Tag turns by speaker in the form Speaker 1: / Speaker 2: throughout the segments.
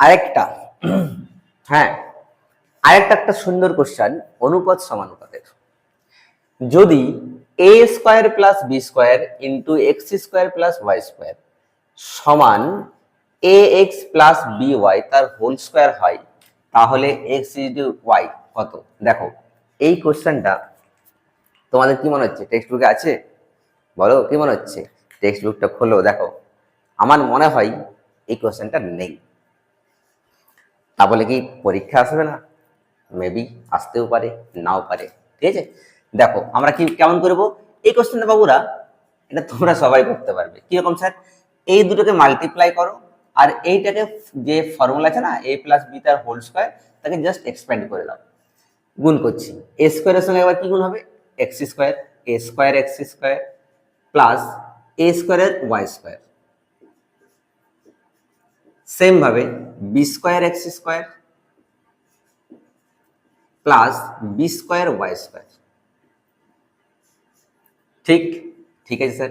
Speaker 1: আরেকটা হ্যাঁ আরেকটা একটা সুন্দর কোশ্চেন অনুপাত সমানুপাতের। যদি A square plus B square into X square plus Y square সমান A X plus B Y তার হোল স্কোয়ার হয়, তাহলে এক্স ইন্টু ওয়াই কত? দেখো, এই কোশ্চেনটা তোমাদের কি মনে হচ্ছে? টেক্সট বুকে আছে? বলো, কি মনে হচ্ছে? টেক্সট বুকটা খোলো, দেখো। আমার মনে হয় এই কোশ্চেনটা নেই। তা বলে কি পরীক্ষা আসবে না? মেবি আসতেও পারে, নাও পারে। ঠিক আছে? দেখো, আমরা কি কেমন করব? এই কোশ্চেনটা বাবুরা, এটা তোমরা সবাই করতে পারবে। কীরকম স্যার এই দুটোকে মাল্টিপ্লাই করো, আর এইটাকে যে ফর্মুলা আছে না এ প্লাস বি তার হোল স্কোয়ার তাকে জাস্ট এক্সপ্যান্ড করে দাও। গুণ করছি। এ স্কোয়ারের সঙ্গে এবার কি গুণ হবে? X square A square X square plus A স্কোয়ারের ওয়াই স্কোয়ার সেম ভাবে B square X square plus B square Y square ঠিক ঠিক আছে স্যার।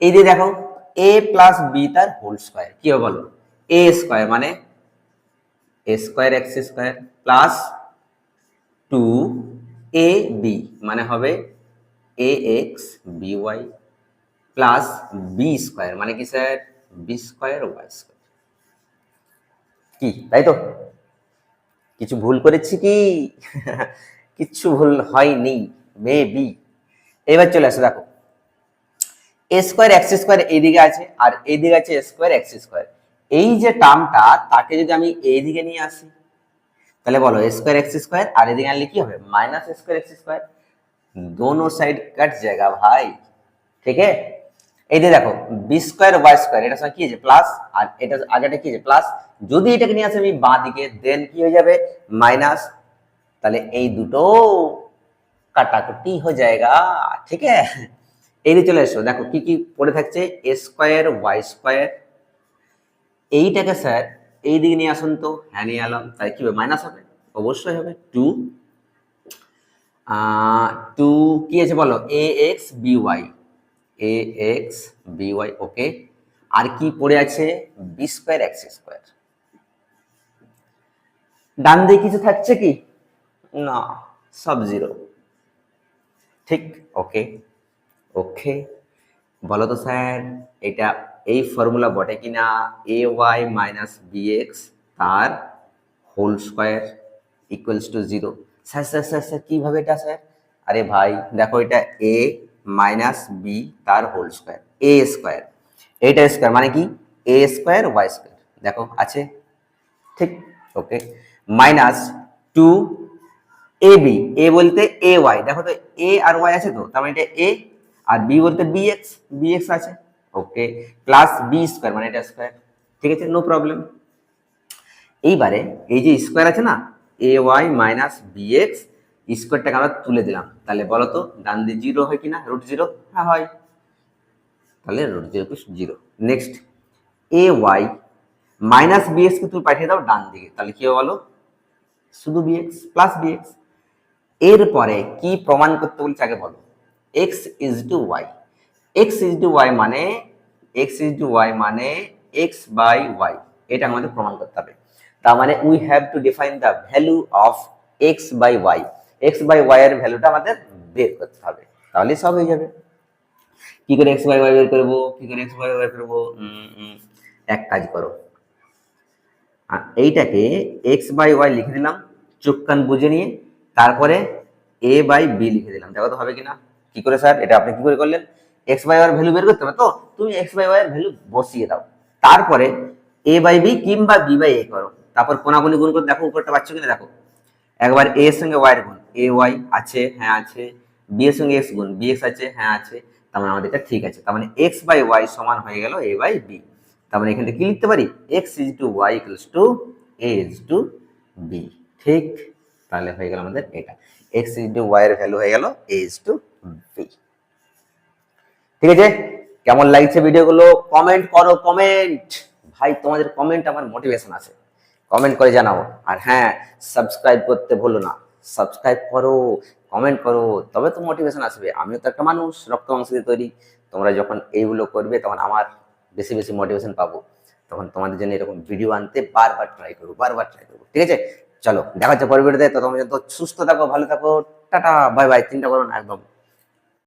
Speaker 1: এই দিয়ে দেখো এ প্লাস বি তার হোল স্কোয়ার কি হবে বলো? এ স্কোয়ার মানে A square X square plus two A B মানে হবে A X B Y plus B square মানে কি sir? B square Y square কি? তাই তো? কিছু ভুল করেছি কি? কিচ্ছু ভুল হয়নি মে বি এবার চলে আসো, দেখো। এ স্কোয়ার এক্স স্কোয়ার এইদিকে আছে আর এইদিকে আছে স্কোয়ার এক্স স্কোয়ার এই যে টার্মটা তাকে যদি আমি এইদিকে নিয়ে আসি, তাহলে বলো স্কোয়ার এক্স স্কোয়ার আর এদিকে আনলে কি হবে? মাইনাস স্কোয়ার এক্স স্কোয়ার दोनों সাইড কাট জায়গা ভাই। ঠিক আছে? এই যে দেখো বি স্কোয়ার ওয়াই স্কোয়ার এটার সঙ্গে কি আছে প্লাস আর এটা আগেটা কি আছে প্লাস যদি এটাকে নিয়ে আসে আমি বাঁ দিকে দেন কি হয়ে যাবে? মাইনাস তাহলে এই দুটো কাটাকুটি হয়ে যায়গা, ঠিক আছে? এই দিয়ে চলে এসো, দেখো কি কি পড়ে থাকছে? এ স্কোয়ার ওয়াই স্কোয়ার এইটাকে স্যার এই দিকে নিয়ে আসুন তো হ্যাঁ নিয়ে এলাম তাই কি হবে? মাইনাস হবে? অবশ্যই হবে। টু টু কি আছে বলো? A X B Y A X B Y okay আর কি পড়ে আছে? বি স্কোয়ার এক্স স্কোয়ার ডান দিকে কিছু থাকছে কি? না, সব জিরো ঠিক ওকে ওকে বলো তো স্যার, এটা এই ফর্মুলা বটে কিনা? A Y minus B X তার whole square equals to zero sir sir sir sir, কীভাবে এটা, স্যার? আরে ভাই, দেখো এটা এ মাইনাস বি তার হোল স্কোয়ার এ স্কোয়ার এইটা স্কোয়ার মানে কি? এ স্কোয়ার ওয়াই স্কোয়ার দেখো, আছে? ঠিক okay minus two A B A বলতে এ ওয়াই দেখো তো এ আর ওয়াই আছে তো, তার মানে এটা এ আর বি বলতে বি এক্স বি এক্স আছে ওকে প্লাস বি স্কোয়ার মানে এটা স্কোয়ার ঠিক আছে নো প্রবলেম এইবারে এই যে স্কোয়ার আছে না A Y minus B X স্কোয়ারটাকে আমরা তুলে দিলাম। তাহলে বলো তো, ডান দিয়ে জিরো হয় কিনা? রুট জিরো হ্যাঁ হয়। তাহলে root zero to zero next A Y minus B এক্সকে তুমি পাঠিয়ে দাও ডান দিকে। তাহলে কি বলো? শুধু বিএক্স প্লাস বিএক্স এরপরে কি প্রমাণ করতে বলছে আগে বলো। X is to Y X is to Y মানে এক্স ইজ টু ওয়াই মানে এক্স বাই ওয়াই এটা আমাদের প্রমাণ করতে হবে। তার মানে we have to define the value of X by Y X by Y এর ভ্যালুটা আমাদের বের করতে হবে। তাহলে সব হয়ে যাবে। কি করে এক্স বাই ওয়াই বের করব? কি করে এক্স বাই ওয়াই করব? এক কাজ করো। এইটাকে এক্স বাই ওয়াই লিখে দিলাম, চোখ কান বুঝে নিয়ে, তারপরে এ বাই বি লিখে দিলাম। দেখো তো হবে কিনা? কি করে স্যার? এটা আপনি কি করে করলেন? এক্স বাই ওয়াই ভ্যালু বের করতে হবে তো? তুমি এক্স বাই ওয়াই ভ্যালু বসিয়ে দাও। তারপরে এ বাই বি কিংবা বি বাই এ করো। তারপর কোনাগুনি গুণ করে দেখো, উপরটা পাচ্ছ কিনা? দেখো। একবার এ এর সঙ্গে ওয়াই এর গুণ। এ ওয়াই আছে হ্যাঁ আছে বি এর সঙ্গে এক্স গুণ বি আছে হ্যাঁ আছে, তার মানে আমাদের এটা ঠিক আছে, তার মানে এক্স বাই ওয়াই সমান হয়ে গেল এ বাই বি তার মানে এখানে কি লিখতে পারি? X is to Y equals to A is to B ঠিক? তাহলে হয়ে গেল আমাদের এটা এক্স ইজ টু ওয়াই এর ভ্যালু হয়ে গেল এ ইজ টু বি ঠিক আছে? কেমন লাগছে ভিডিওগুলো? কমেন্ট করো কমেন্ট ভাই, তোমাদের কমেন্ট আমার মোটিভেশন আছে কমেন্ট করে জানাও, আর হ্যাঁ সাবস্ক্রাইব করতে ভুলো না। সাবস্ক্রাইব করো কমেন্ট করো, তবে তো মোটিভেশন আসবে। আমিও তো একটা মানুষ, রক্ত মাংস দিয়ে তৈরি। তোমরা যখন এইগুলো করবে, তখন আমার বেশি বেশি মোটিভেশন পাবো। তখন তোমাদের জন্য এরকম ভিডিও আনতে বারবার ট্রাই করব, বারবার ট্রাই করব। ঠিক আছে? চলো, দেখা হচ্ছে পরের ততক্ষণ পর্যন্ত সুস্থ থাকো, ভালো থাকো। টাটা বাই বাই চিন্তা করো না, একদম।